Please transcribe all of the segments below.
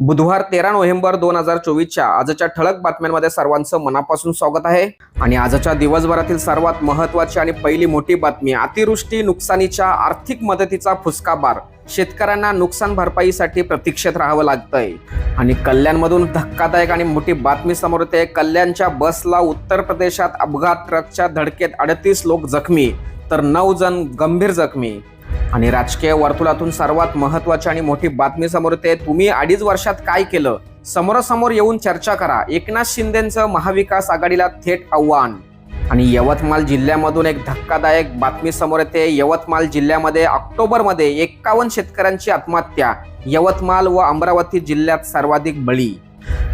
बुधवार तेरा नोव्हेंबर दोन हजार चोवीसच्या आजच्या ठळक बातम्यांमध्ये सर्वांचं मनापासून स्वागत आहे. आणि आजच्या दिवसभरातील सर्वात महत्वाची आणि पहिली मोठी बातमी अतिवृष्टी नुकसानीच्या आर्थिक मदतीचा फुसकाबार. शेतकऱ्यांना नुकसान भरपाईसाठी प्रतीक्षेत राहावं लागतंय. आणि कल्याणमधून धक्कादायक आणि मोठी बातमी समोर येते. कल्याणच्या बसला उत्तर प्रदेशात अपघात ट्रकच्या धडकेत अडतीस लोक जखमी तर नऊ जण गंभीर जखमी. आणि राजकीय वर्तुळातून सर्वात महत्वाची आणि मोठी बातमी समोर येते. तुम्ही अडीच वर्षात काय केलं? समोरासमोर येऊन चर्चा करा. एकनाथ शिंदेचं महाविकास आघाडीला थेट आव्हान. आणि यवतमाळ जिल्ह्यामधून एक धक्कादायक बातमी समोर येते. यवतमाळ जिल्ह्यामध्ये ऑक्टोबरमध्ये एक्कावन्न शेतकऱ्यांची आत्महत्या. यवतमाळ व अमरावती जिल्ह्यात सर्वाधिक बळी.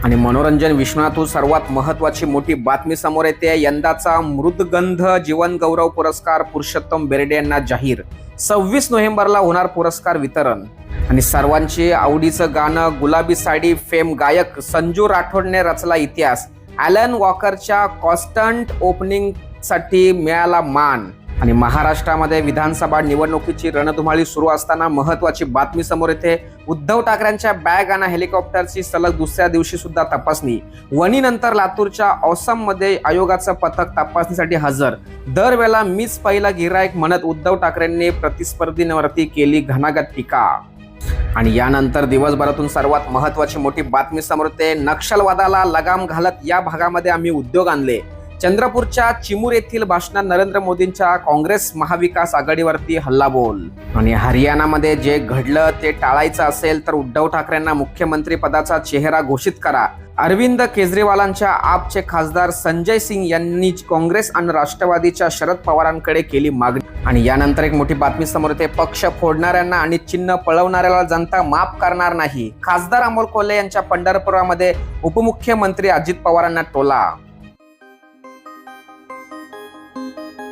आणि मनोरंजन विश्वातून सर्वात महत्वाची मोठी बातमी समोर येते. यंदाचा मृदगंध जीवन गौरव पुरस्कार पुरुषोत्तम बेर्डे यांना जाहीर. सव्वीस नोव्हेंबरला होणार पुरस्कार वितरण. आणि सर्वांची आवडीचं गाणं गुलाबी साडी फेम गायक संजू राठोडने रचला इतिहास. ॲलन वॉकरच्या कॉन्स्टंट ओपनिंगसाठी मिळाला मान. आणि महाराष्ट्रामध्ये विधानसभा निवडणुकीची रणधुमाळी सुरू असताना महत्वाची बातमी समोर येते. उद्धव ठाकरेंच्या बॅग आणि हेलिकॉप्टरची सलग दुसऱ्या दिवशी सुद्धा तपासणी. वणीनंतर लातूरच्या औसममध्ये आयोगाचं पथक तपासणीसाठी हजर. दरवेळेला मीच पहिला गिरायक म्हणत उद्धव ठाकरेंनी प्रतिस्पर्धींवरती केली घनागत टीका. आणि यानंतर दिवसभरातून सर्वात महत्वाची मोठी बातमी समोर येते. नक्षलवादाला लगाम घालत या भागामध्ये आम्ही उद्योग आणले. चंद्रपूरच्या चिमूर येथील भाषणात नरेंद्र मोदींच्या काँग्रेस महाविकास आघाडीवरती हल्लाबोल. आणि हरियाणामध्ये जे घडलं ते टाळायचं असेल तर उद्धव ठाकरेंना मुख्यमंत्री पदाचा चेहरा घोषित करा. अरविंद केजरीवालांच्या आपचे खासदार संजय सिंग यांनी काँग्रेस आणि राष्ट्रवादीच्या शरद पवारांकडे केली मागणी. आणि यानंतर एक मोठी बातमी समोर येते. पक्ष फोडणाऱ्यांना आणि चिन्ह पळवणाऱ्याला जनता माफ करणार नाही. खासदार अमोल कोल्हे यांच्या पंढरपुरामध्ये उपमुख्यमंत्री अजित पवारांना टोला. thank you